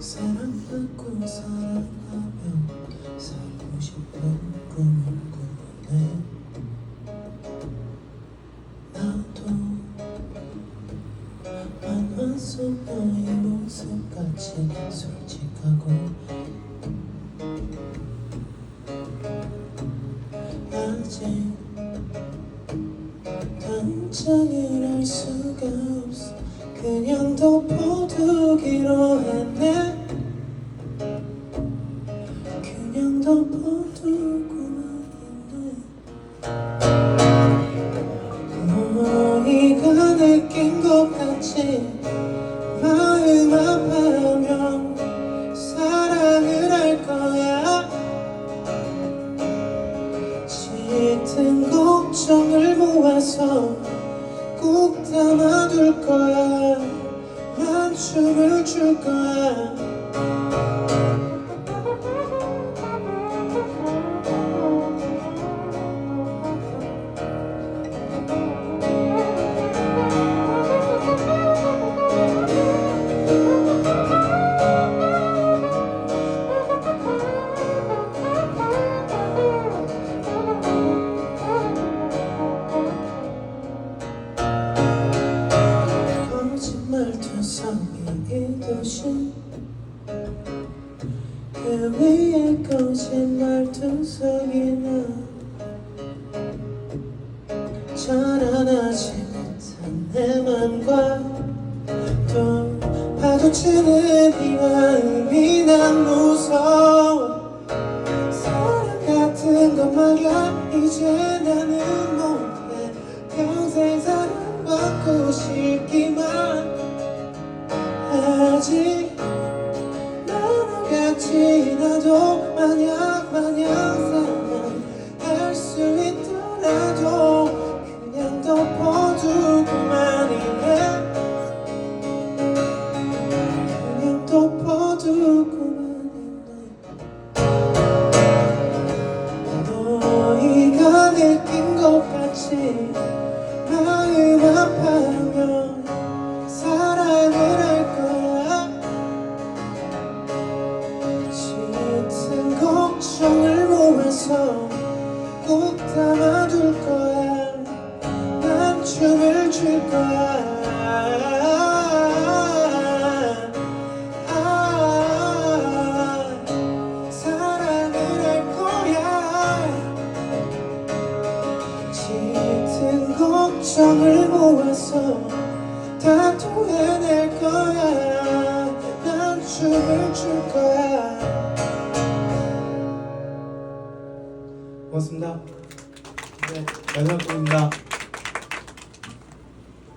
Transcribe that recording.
사랑받고 사랑하며 살고 싶은 꿈을 꾸네 나도 만화 속 너의 모습같이 솔직하고 아직 단장을 할 수가 없어. 그냥 덮어두기로 했네 짙은 걱정을 모아서 꼭 담아둘 거야. 난 춤을 출 거야 거짓말 투성이 이 도시 그 위에 거짓말 투성이나 자라나지 못한 내 맘과 또 파도치는 이 마음이 난 무서워 나도 만약 만약 사랑할 수 있더라도 그냥 덮어두고만 있네. 그냥 덮어두고만 있네. 너희가 느낀 것 같이 마음 아파 꼭 담아둘 거야. 난 춤을 출 거야. 아, 걱정을 모아서 다 토해낼 거야. 난 춤을 출 거야 고맙습니다. 네, 마지막 곡입니다.